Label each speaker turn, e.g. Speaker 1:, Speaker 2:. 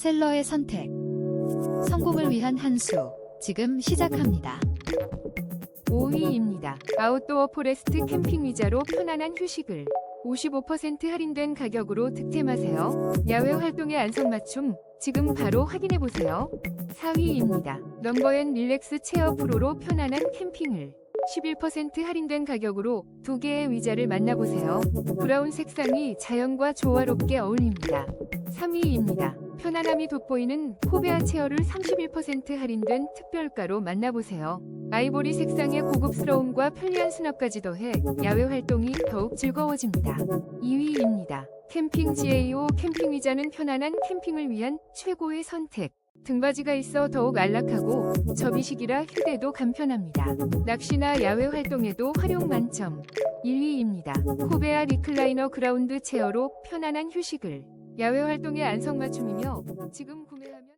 Speaker 1: 셀러의 선택. 성공을 위한 한 수. 지금 시작합니다.
Speaker 2: 5위입니다. 아웃도어 포레스트 캠핑 위자로 편안한 휴식을 55% 할인된 가격으로 득템하세요. 야외 활동의 안성맞춤 지금 바로 확인해 보세요. 4위입니다. 넘버앤 릴렉스 체어 프로로 편안한 캠핑을 11% 할인된 가격으로 두 개의 위자를 만나보세요. 브라운 색상이 자연과 조화롭게 어울립니다. 3위입니다. 편안함이 돋보이는 코베아 체어를 31% 할인된 특별가로 만나보세요. 아이보리 색상의 고급스러움과 편리한 수납까지 더해 야외 활동이 더욱 즐거워집니다. 2위입니다. 캠핑 GAO 캠핑 의자는 편안한 캠핑을 위한 최고의 선택. 등받이가 있어 더욱 안락하고 접이식이라 휴대도 간편합니다. 낚시나 야외 활동에도 활용 만점. 1위입니다. 코베아 리클라이너 그라운드 체어로 편안한 휴식을 야외 활동에 안성맞춤이며 지금 구매하면